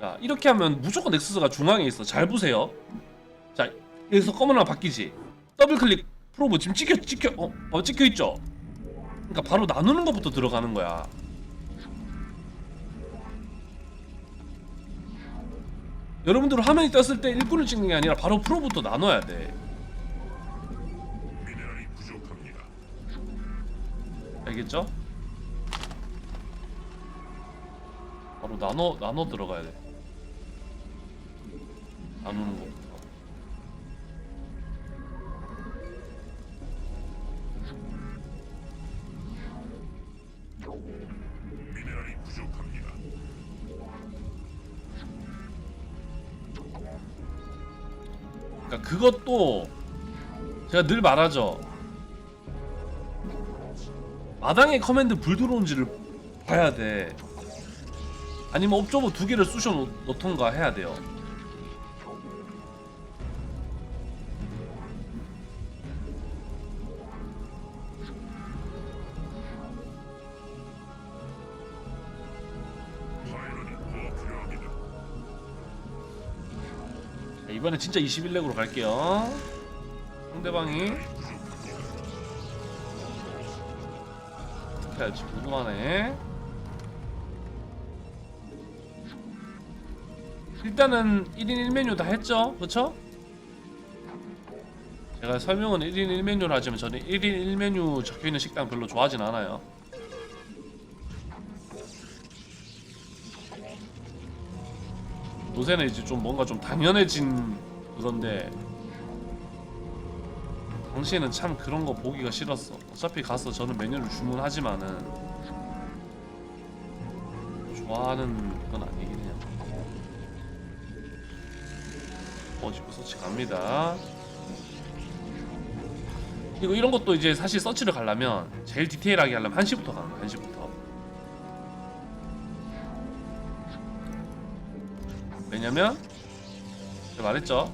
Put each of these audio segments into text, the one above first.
자 이렇게 하면 무조건 넥서스가 중앙에 있어. 잘 보세요. 자 여기서 검은 하나 바뀌지. 더블 클릭. 프로브 지금 찍혀 찍혀 어, 어 찍혀 있죠? 그러니까 바로 나누는 것부터 들어가는 거야. 여러분들 화면이 떴을 때 일꾼을 찍는 게 아니라 바로 프로부터 나눠야 돼. 알겠죠? 바로 나눠 나눠 들어가야 돼. 나누는 거. 미네랄이 부족합니다. 그러니까 그것도 제가 늘 말하죠. 마당에 커맨드 불 들어온지를 봐야 돼. 아니면 옵저버 두 개를 쑤셔 놓- 놓던가 해야 돼요. 이번에 진짜 21렉으로 갈게요. 상대방이 어떻게 할지 궁금하네. 일단은 1인 1메뉴 다 했죠? 그쵸? 제가 설명은 1인 1메뉴를 하지만 저는 1인 1메뉴 적혀있는 식당 별로 좋아하진 않아요. 요새는 이제 좀 뭔가 좀 당연해진 그건데 당시에는 참 그런 거 보기가 싫었어. 어차피 가서 저는 메뉴를 주문하지만은 좋아하는 건 아니긴 해요. 어지고 서치 갑니다. 그리고 이런 것도 이제 사실 서치를 가려면 제일 디테일하게 하려면 1시부터 가는 거야. 1시부터. 왜냐면 제가 말했죠.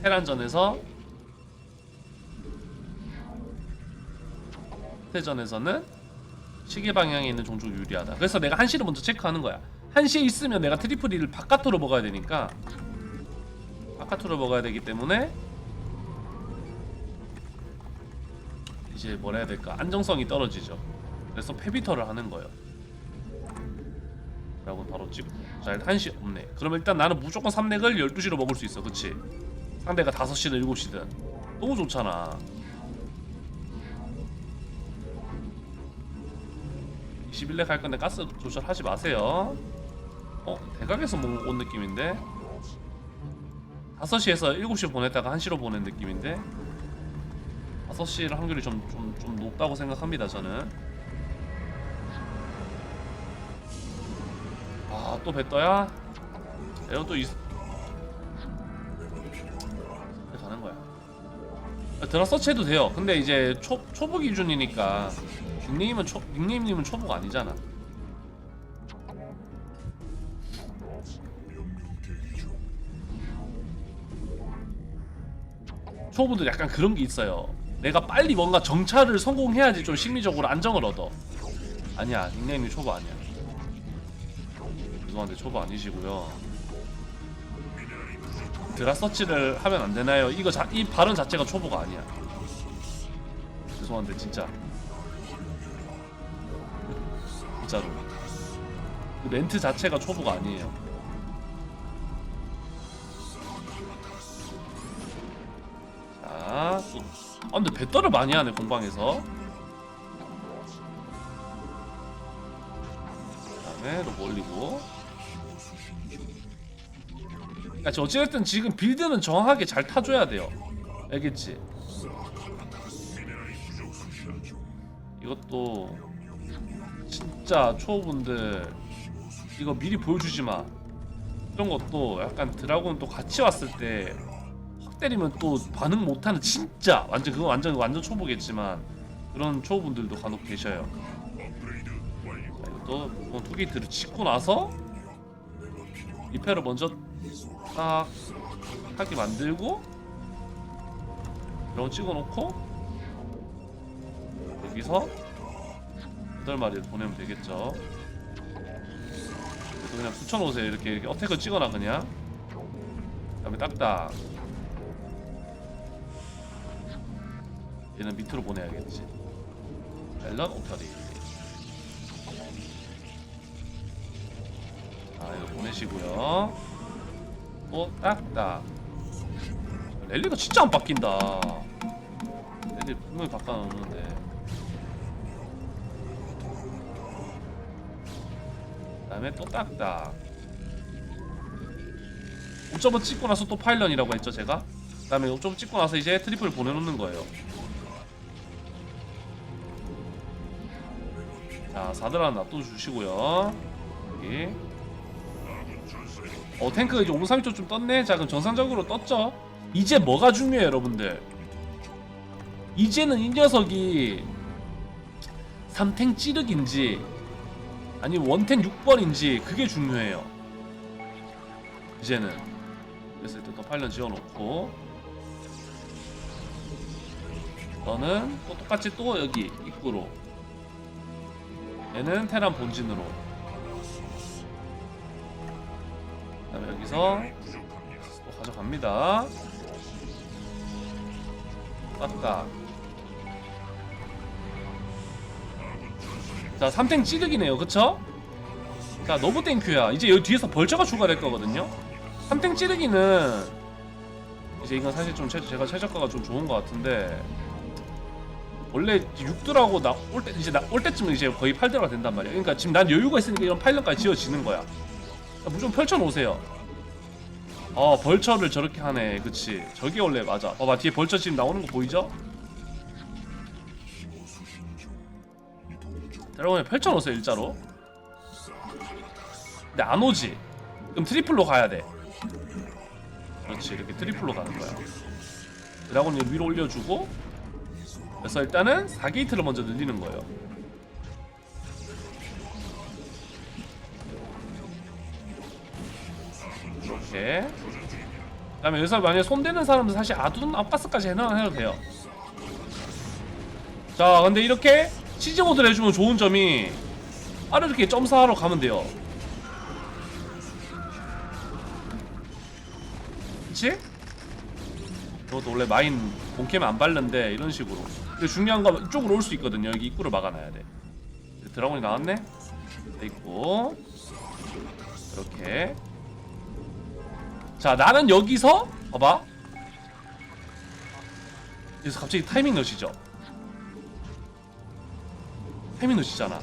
테란전에서 테전에서는 시계 방향에 있는 종족이 유리하다. 그래서 내가 한시를 먼저 체크하는 거야. 한시에 있으면 내가 트리플 을 바깥으로 먹어야 되니까 바깥으로 먹어야 되기 때문에 이제 뭐라 해야 될까? 안정성이 떨어지죠. 그래서 페비터를 하는 거예요. 라고 바로 찍고 자 일단 1시 없네. 그러면 일단 나는 무조건 3렉을 12시로 먹을 수 있어. 그치? 상대가 5시든 7시든. 너무 좋잖아. 21렉 할 건데 가스 조절하지 마세요. 어? 대각에서 뭔- 온 느낌인데? 5시에서 7시 보냈다가 1시로 보낸 느낌인데? 5시를 확률이 좀, 좀, 좀 높다고 생각합니다 저는 아, 또 뱉어야? 에어 또 있... 이렇게 가는 거야. 아, 드라 서치해도 돼요. 근데 이제 초, 초보 기준이니까 닉네임은 초, 닉네임님은 초보가 아니잖아. 초보들 약간 그런 게 있어요. 내가 빨리 뭔가 정찰을 성공해야지 좀 심리적으로 안정을 얻어. 아니야, 닉네임이 초보 아니야. 죄송한데 초보 아니시고요. 드라 서치를 하면 안 되나요? 이거 자, 이 발언 자체가 초보가 아니야. 죄송한데 진짜. 진짜로. 그 멘트 자체가 초보가 아니에요. 자, 또, 아 근데 배떨을 많이 하네 공방에서. 그다음에 로 올리고. 그러니까 어찌됐든 지금 빌드는 정확하게 잘 타줘야 돼요. 알겠지? 이것도 진짜 초보분들 이거 미리 보여주지 마. 이런 것도 약간 드라곤 또 같이 왔을 때 확 때리면 또 반응 못하는 진짜 완전 그거 완전 완전 초보겠지만 그런 초보분들도 간혹 계셔요. 자, 이것도 이건 투 게이트를 짓고 나서 리페어를 먼저 딱 하게 만들고 이런 거 찍어놓고 여기서 여덟 마리를 보내면 되겠죠. 그래서 그냥 붙여놓으세요. 이렇게 이렇게 어택을 찍어놔 그냥. 그 다음에 딱딱. 얘는 밑으로 보내야겠지. 앨런 오터리. 아 이거 보내시고요 또 딱딱 랠리가 진짜 안 바뀐다. 랠리 분명히 바꿔놓는데. 그다음에 또 딱딱. 5점을 찍고 나서 또 파일런이라고 했죠 제가? 그 다음에 5점 찍고 나서 이제 트리플 보내놓는 거예요. 자 4들 하나 놔둬주시고요. 여기 어 탱크가 이제 5분 30초 좀 떴네? 자 그럼 정상적으로 떴죠? 이제 뭐가 중요해요 여러분들? 이제는 이 녀석이 3탱 찌르기인지 아니면 원탱 6번인지 그게 중요해요. 이제는. 그래서 일단 또 파일런 지어놓고. 너는 또 똑같이 또 여기 입구로. 얘는 테란 본진으로 그다음에 여기서 또 가져갑니다. 딱딱 자 3탱 찌르기네요. 그쵸? 자 너무 땡큐야. 이제 여기 뒤에서 벌처가 추가될 거거든요. 3탱 찌르기는 이제 이건 사실 좀 최, 제가 최저가가 좀 좋은 것 같은데 원래 6드라고 나 올 때 이제 나 올 때쯤은 이제 거의 8드가 된단 말이야. 그러니까 지금 난 여유가 있으니까 이런 파일런까지 지어지는 거야. 자, 무조건 펼쳐 놓으세요. 어 벌처를 저렇게 하네. 그치. 저게 원래 맞아. 봐봐 뒤에 벌처 지금 나오는 거 보이죠? 여러분 펼쳐놓으세요 일자로. 근데 안 오지. 그럼 트리플로 가야 돼. 그렇지 이렇게 트리플로 가는 거야. 드라곤을 위로 올려주고 그래서 일단은 4게이트를 먼저 늘리는 거예요 이렇게. 그 다음에 여기서 만약에 손대는 사람은 사실 아둔 아가스까지 해놔 해도 돼요. 자 근데 이렇게 치즈모드를 해주면 좋은 점이 바로 이렇게 점사하러 가면 돼요. 그치? 이것도 원래 마인 본캠 안 밟는데 이런 식으로. 근데 중요한 건 이쪽으로 올 수 있거든요. 여기 입구를 막아놔야 돼. 드라곤이 나왔네? 돼 있고. 이렇게 자 나는 여기서 봐봐. 여기서 갑자기 타이밍 넣으시죠? 타이밍 넣으시잖아.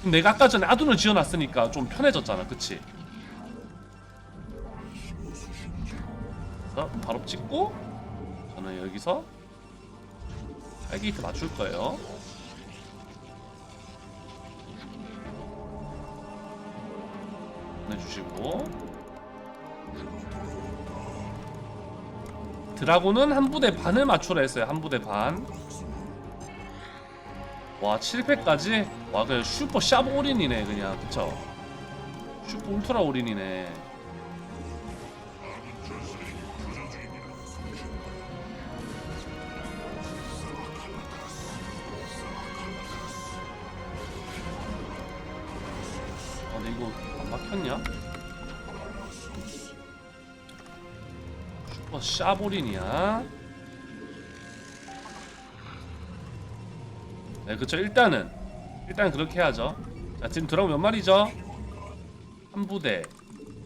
그럼 내가 아까 전에 아둔을 지어놨으니까 좀 편해졌잖아 그치? 그래서 바로 찍고 저는 여기서 8게이트 맞출 거예요. 보내주시고 드라곤은 한 부대 반을 맞추라 했어요. 한 부대 반. 와 7패까지? 와 그냥 슈퍼 샵 올인이네 그냥 그쵸? 슈퍼 울트라 올인이네. 아 근데 이거 안 막혔냐? 샤볼인이야. 네, 그쵸. 일단은 일단 그렇게 하죠. 자, 지금 드라곤 몇 마리죠? 한 부대.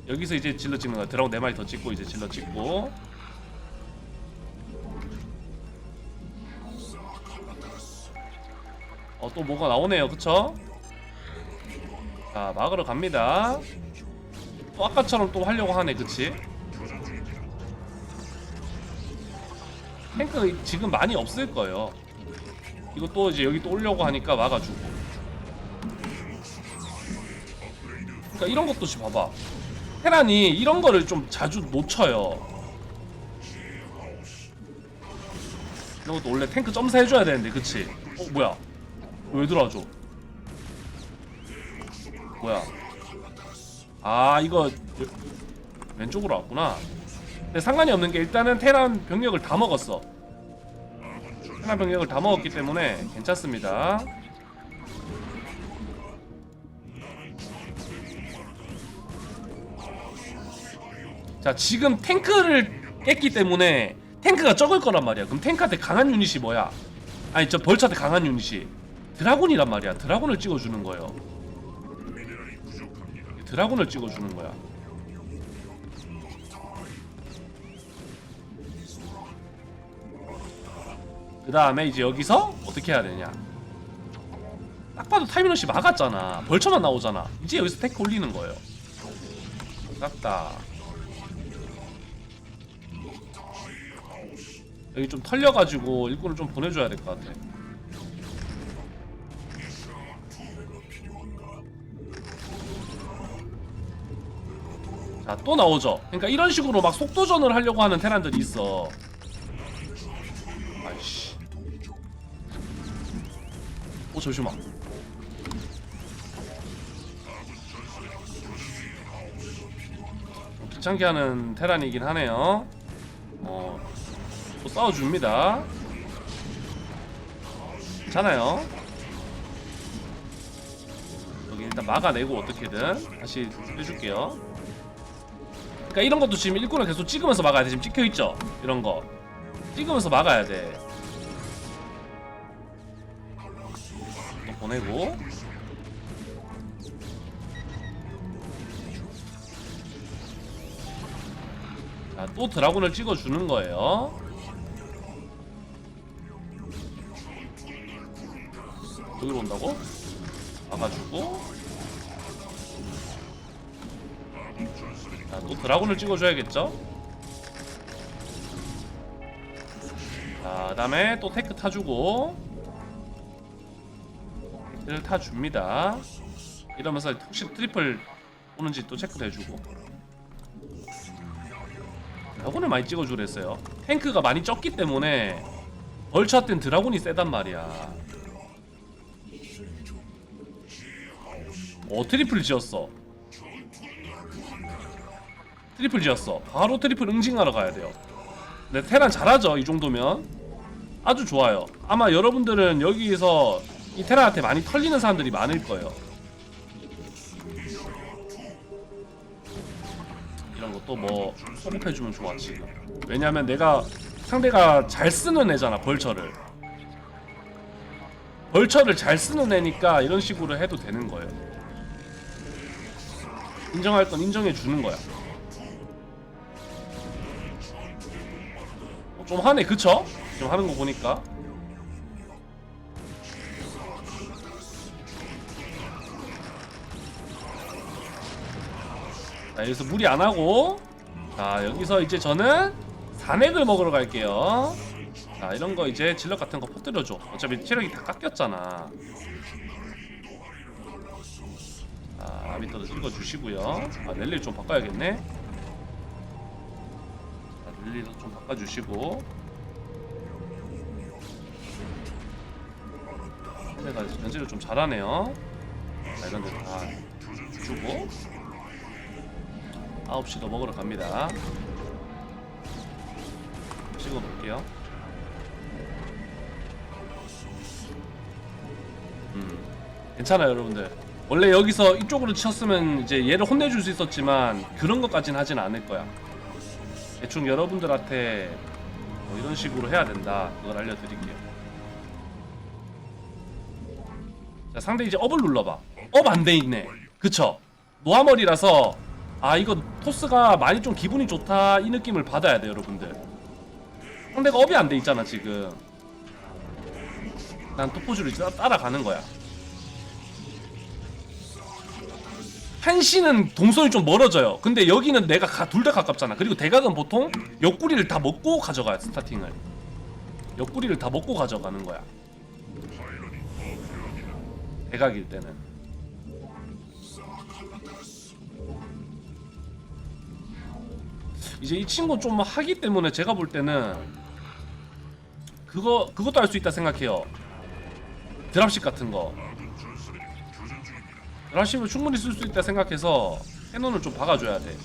여기서 이제 질러 찍는 거야. 드라곤 네 마리 더 찍고 이제 질러 찍고. 어, 또 뭐가 나오네요. 그쵸? 자, 막으러 갑니다. 또 아까처럼 또 하려고 하네. 그치? 탱크 지금 많이 없을 거예요. 이거 또 이제 여기 또 오려고 하니까 막아주고. 그러니까 이런 것도 지금 봐봐. 테란이 이런 거를 좀 자주 놓쳐요. 이런 것도 원래 탱크 점사 해줘야 되는데, 그치? 어, 뭐야? 왜 들어와줘? 뭐야? 아, 이거 왼쪽으로 왔구나. 근데 상관이 없는 게 일단은 테란 병력을 다 먹었어. 테란 병력을 다 먹었기 때문에 괜찮습니다. 자 지금 탱크를 깼기 때문에 탱크가 적을 거란 말이야 그럼 탱크한테 강한 유닛이 뭐야 아니 저 벌처한테 강한 유닛이 드라군이란 말이야 드라군을 찍어주는 거예요. 드라군을 찍어주는 거야 그 다음에 이제 여기서 어떻게 해야 되냐? 딱 봐도 타이밍러시 막았잖아. 벌처만 나오잖아. 이제 여기서 탱크 올리는 거예요. 깎다. 여기 좀 털려가지고 일꾼을 좀 보내줘야 될 것 같아. 자또 나오죠. 그러니까 이런 식으로 막 속도전을 하려고 하는 테란들이 있어 오 잠시만. 좀 귀찮게 하는 테란이긴 하네요. 어, 또 싸워줍니다. 괜찮아요. 여기 일단 막아내고 어떻게든 다시 해줄게요. 그러니까 이런 것도 지금 일꾼을 계속 찍으면서 막아야 돼. 지금 찍혀있죠? 이런 거. 찍으면서 막아야 돼 보내고 자, 또 드라군을 찍어주는 거예요. 여기로 온다고? 막아주고. 자, 또 드라군을 찍어줘야겠죠? 자, 그 다음에 또 테크 타주고. 테크를 타줍니다. 이러면서 혹시 트리플 오는지 또 체크도 해주고. 드라군을 많이 찍어주랬어요. 탱크가 많이 적기 때문에 벌처한텐 드라군이 세단 말이야. 어 트리플 지었어. 트리플 지었어. 바로 트리플 응징하러 가야 돼요. 근데 테란 잘하죠 이 정도면 아주 좋아요. 아마 여러분들은 여기서 이 테란한테 많이 털리는 사람들이 많을 거예요. 이런 것도 뭐 소급해주면 좋아 지금 왜냐면 내가 상대가 잘 쓰는 애잖아 벌처를. 벌처를 잘 쓰는 애니까 이런 식으로 해도 되는 거예요. 인정할 건 인정해 주는 거야. 어, 좀 하네 그쵸? 지금 하는 거 보니까 자 여기서 무리 안 하고. 자 여기서 이제 저는 산액을 먹으러 갈게요. 자 이런 거 이제 질럿 같은 거 퍼뜨려줘. 어차피 체력이 다 깎였잖아. 자 아비터도 찍어주시고요. 아 랠리를 좀 바꿔야겠네. 자 랠리도 좀 바꿔주시고. 상대가 견제를 좀 잘하네요. 자 이런 데다 주고 9시 더 먹으러 갑니다. 찍어 놓을게요. 음, 괜찮아요, 여러분들. 원래 여기서 이쪽으로 쳤으면 이제 얘를 혼내줄 수 있었지만 그런 것까지는 하진 않을 거야. 대충 여러분들한테 뭐 이런 식으로 해야 된다. 그걸 알려드릴게요. 자, 상대 이제 업을 눌러봐. 업 안 돼 있네. 그쵸? 노아머리라서 아 이거 토스가 많이 좀 기분이 좋다 이 느낌을 받아야 돼 여러분들. 상대가 업이 안 돼 있잖아 지금. 난 토포즈를 따- 따라가는 거야. 한시는 동선이 좀 멀어져요. 근데 여기는 내가 둘 다 가깝잖아. 그리고 대각은 보통 옆구리를 다 먹고 가져가요 스타팅을. 옆구리를 다 먹고 가져가는 거야. 대각일 때는 이제 이 친구 좀 하기 때문에 제가 볼 때는 그거 그것도 할 수 있다 생각해요. 드랍십 같은 거. 드랍십을 충분히 쓸 수 있다 생각해서 캐논을 좀 박아줘야 돼.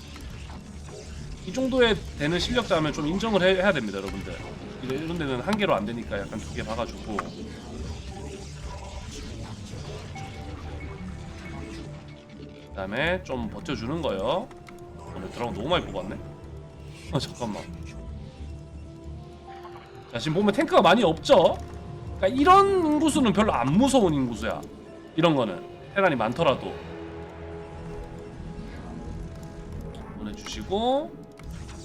이 정도에 되는 실력자면 좀 인정을 해, 야 됩니다, 여러분들. 이런 데는 한 개로 안 되니까 약간 두 개 박아주고. 그다음에 좀 버텨주는 거요. 오늘 드라곤 너무 많이 뽑았네. 아 잠깐만. 자 지금 보면 탱크가 많이 없죠? 그러니까 이런 인구수는 별로 안 무서운 인구수야. 이런 거는. 테란이 많더라도. 보내주시고.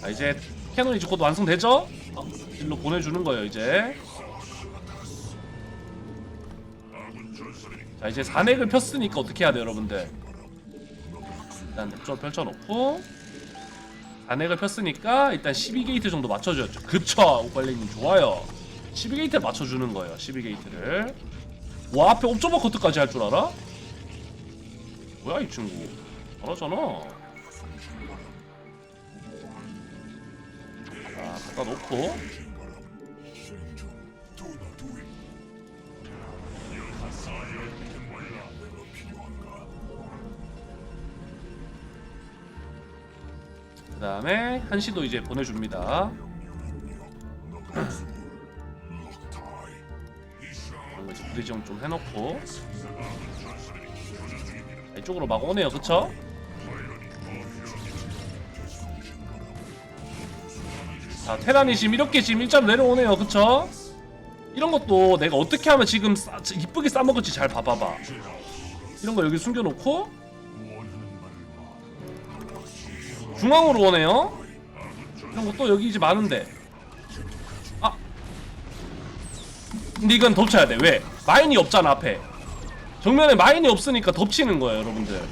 자 이제 캐논이 이제 곧 완성되죠? 어, 일로 보내주는 거예요 이제. 자 이제 산액을 폈으니까 어떻게 해야 돼요 여러분들? 일단 좀 펼쳐놓고 안액을 폈으니까 일단 12게이트 정도 맞춰줘야죠. 그쵸 오빨리님. 좋아요. 12게이트를 맞춰주는 거예요 12게이트를. 와 앞에 옵저버 커트까지 할 줄 알아? 뭐야 이 친구. 잘하잖아. 자 갖다 놓고 그 다음에 한시도 이제 보내줍니다. 이제 부대지형 좀 해놓고. 자, 이쪽으로 막 오네요. 그쵸? 자 테란이 지금 이렇게 지금 일자로 내려오네요. 그쵸? 이런 것도 내가 어떻게 하면 지금 싸, 이쁘게 싸먹을지 잘 봐봐봐. 이런 거 여기 숨겨놓고 중앙으로 오네요? 이런 것도 여기 이제 많은데. 아! 근데 이건 덮쳐야 돼. 왜? 마인이 없잖아 앞에. 정면에 마인이 없으니까 덮치는 거예요 여러분들.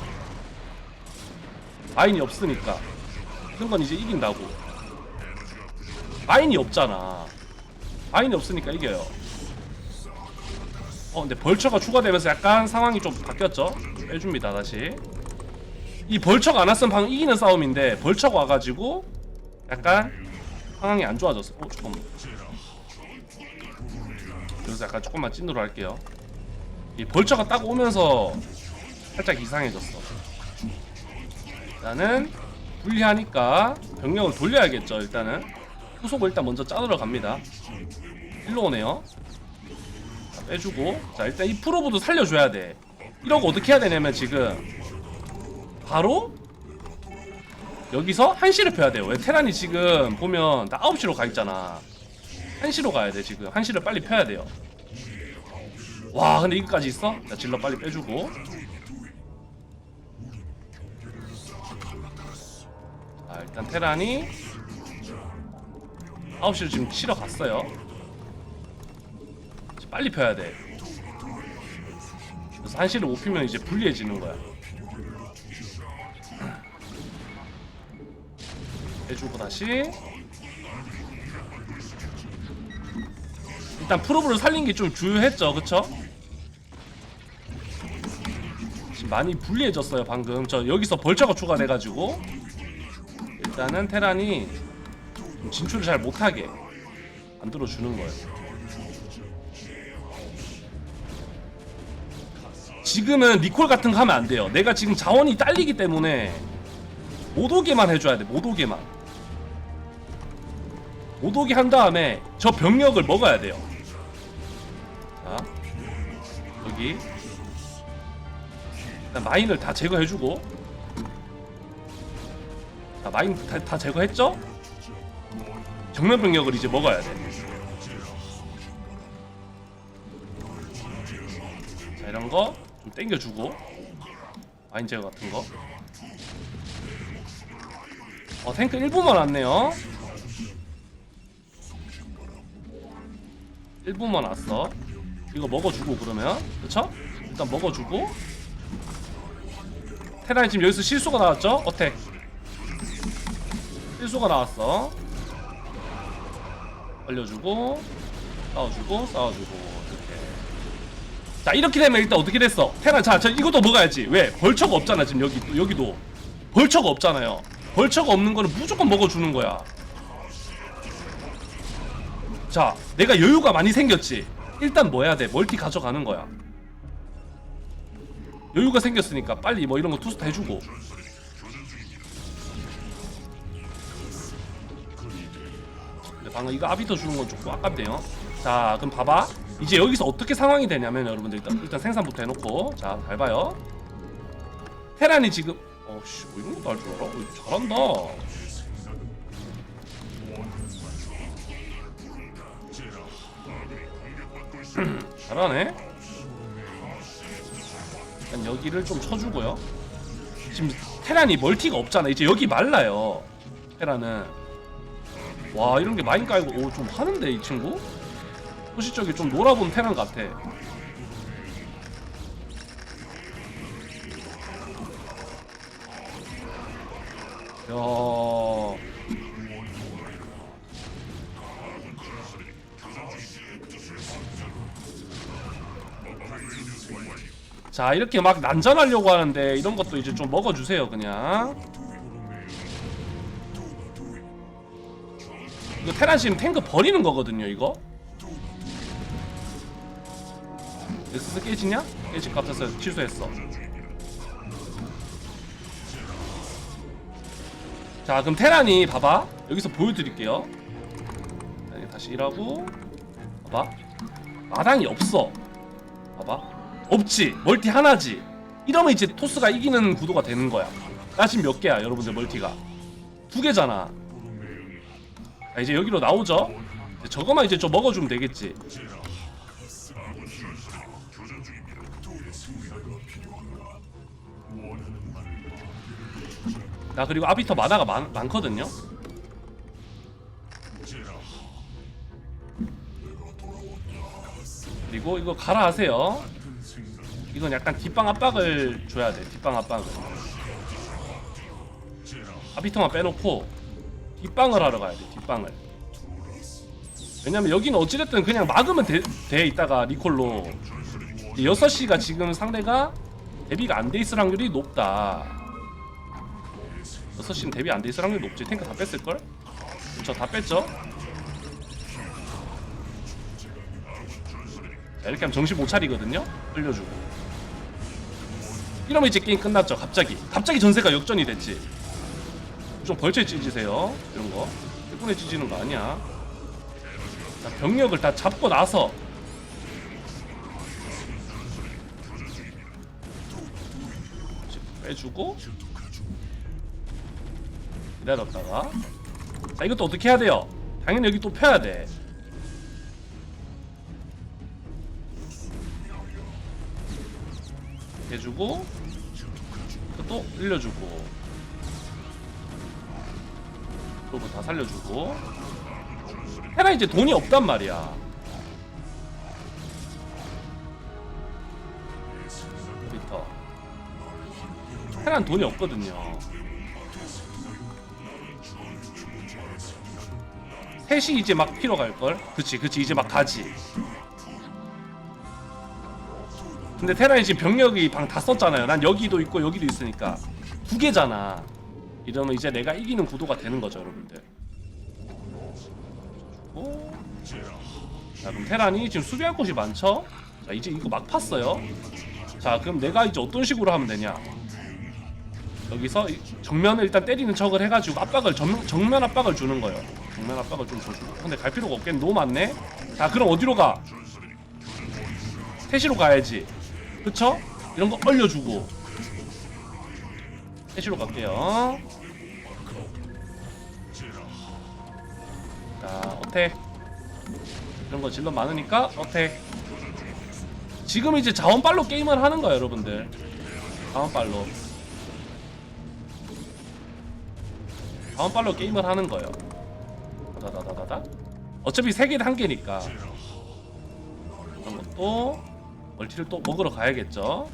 마인이 없으니까. 이런 건 이제 이긴다고. 마인이 없잖아. 마인이 없으니까 이겨요. 어 근데 벌처가 추가되면서 약간 상황이 좀 바뀌었죠? 빼줍니다 다시 이 벌처가 안 왔으면 방금 이기는 싸움인데 벌처가 와가지고 약간 상황이 안 좋아졌어. 어 잠깐만. 그래서 약간 조금만 찐으로 할게요. 이 벌처가 딱 오면서 살짝 이상해졌어. 일단은 불리하니까 병력을 돌려야겠죠 일단은. 후속을 일단 먼저 짜들어 갑니다. 일로 오네요. 자, 빼주고. 자 일단 이 프로브도 살려줘야 돼. 이러고 어떻게 해야 되냐면 지금 바로 여기서 한시를 펴야 돼요. 왜 테란이 지금 보면 다 9시로 가 있잖아. 한시로 가야 돼 지금. 한시를 빨리 펴야 돼요. 와 근데 이거까지 있어? 자 질러 빨리 빼주고. 자 일단 테란이 9시로 지금 치러 갔어요. 빨리 펴야 돼. 그래서 한시를 못 피면 이제 불리해지는 거야 해주고 다시 일단 프로브를 살린 게 좀 주요했죠 그쵸? 지금 많이 불리해졌어요 방금 저 여기서 벌처가 추가돼가지고 일단은 테란이 좀 진출을 잘 못하게 만들어주는 거예요 지금은 리콜 같은 거 하면 안 돼요 내가 지금 자원이 딸리기 때문에 못 오게만 해줘야 돼. 못 오게만. 못 오게 한 다음에 저 병력을 먹어야 돼요. 자, 여기 마인을 다 제거해주고. 자, 마인 다, 다 제거했죠? 정면 병력을 이제 먹어야 돼. 자, 이런 거 좀 땡겨주고. 마인 제거 같은 거. 어 탱크 1분만 왔네요 1분만 왔어. 이거 먹어주고 그러면. 그쵸? 일단 먹어주고. 테란이 지금 여기서 실수가 나왔죠? 어택. 실수가 나왔어. 걸려주고 싸워주고 싸워주고 이렇게. 자 이렇게 되면 일단 어떻게 됐어? 테란 자, 자 이것도 먹어야지. 왜? 벌처가 없잖아 지금 여기 여기도. 벌처가 없잖아요. 벌처가 없는 거는 무조건 먹어주는 거야. 자, 내가 여유가 많이 생겼지. 일단 뭐 해야 돼? 멀티 가져가는 거야. 여유가 생겼으니까 빨리 뭐 이런 거 투스타 해주고. 근데 방금 이거 아비터 주는 건 조금 아깝네요. 자, 그럼 봐봐. 이제 여기서 어떻게 상황이 되냐면 여러분들 일단 일단 생산부터 해놓고 자, 잘 봐요. 테란이 지금 어씨 뭐 이런 것도 할 줄 알아? 어, 잘한다 잘하네. 일단 여기를 좀 쳐주고요. 지금 테란이 멀티가 없잖아. 이제 여기 말라요. 테란은. 와 이런 게 많이 깔고 오 좀 하는데 이 친구. 소시적이 좀 놀아본 테란 같아. 야. 자 이렇게 막 난전하려고 하는데 이런 것도 이제 좀 먹어주세요 그냥. 이거 테란 지금 탱크 버리는 거거든요 이거. 넥스스 깨지냐? 깨질 것 같아서 취소했어. 자 그럼 테란이 봐봐. 여기서 보여드릴게요. 다시 일하고 봐봐. 마당이 없어. 봐봐 없지 멀티 하나지. 이러면 이제 토스가 이기는 구도가 되는 거야. 나 지금 몇 개야 여러분들 멀티가. 두 개잖아. 자, 이제 여기로 나오죠? 이제 저거만 이제 좀 먹어주면 되겠지. 나 그리고 아비터 마다가 많, 많거든요? 그리고 이거 가라 하세요 이건 약간 뒷방 압박을 줘야 돼 뒷방 압박을 아비터만 빼놓고 뒷방을 하러 가야 돼 뒷방을 왜냐면 여기는 어찌됐든 그냥 막으면 돼, 돼 있다가 리콜로 6시가 지금 상대가 대비가 안 돼 있을 확률이 높다 6시는 대비 안 돼 있을 확률이 높지 탱크 다 뺐을걸? 그쵸 다 뺐죠? 자, 이렇게 하면 정신 못 차리거든요? 끌려주고 이러면 이제 게임 끝났죠. 갑자기. 갑자기 전세가 역전이 됐지. 좀 벌채 찢으세요. 이런 거. 일본에 찢이는 거 아니야. 자, 병력을 다 잡고 나서. 빼주고. 기다렸다가. 자 이것도 어떻게 해야 돼요? 당연히 여기 또 펴야 돼. 해주고 또 올려주고. 그리고 다 살려주고. 헤라 이제 돈이 없단 말이야. 리터. 헤란 돈이 없거든요. 셋이 이제 막 피러 갈걸? 그치 그치. 이제 막 가지 근데 테란이 지금 병력이 방 다 썼잖아요. 난 여기도 있고 여기도 있으니까. 두 개잖아. 이러면 이제 내가 이기는 구도가 되는 거죠 여러분들. 오. 자 그럼 테란이 지금 수비할 곳이 많죠? 자 이제 이거 막 팠어요. 자 그럼 내가 이제 어떤 식으로 하면 되냐? 여기서 이- 정면을 일단 때리는 척을 해가지고 압박을 정, 정면 압박을 주는 거예요. 정면 압박을 좀 줘주고. 근데 갈 필요가 없겠네. 너무 많네. 자 그럼 어디로 가? 태시로 가야지 그쵸? 이런 거 얼려주고. 태시로 갈게요. 자 어택. 이런 거 질러 많으니까 어택. 지금 이제 자원빨로 게임을 하는 거야 여러분들. 자원빨로. 자원빨로 게임을 하는 거예요. 다다다다다. 어차피 세 개는 한 개니까. 이런 것도 멀티를 또 먹으러 가야겠죠.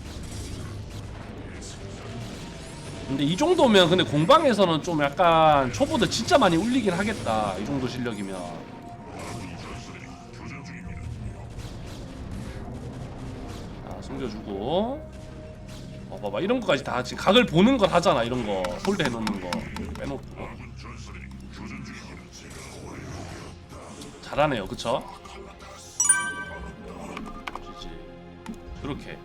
근데 이 정도면 근데 공방에서는 좀 약간 초보들 진짜 많이 울리긴 하겠다. 이 정도 실력이면. 자 숨겨주고. 어 봐봐. 이런 거까지 다 지금 각을 보는 걸 하잖아 이런 거. 홀드 해놓는 거. 빼놓고. 잘하네요. 그쵸? 그렇게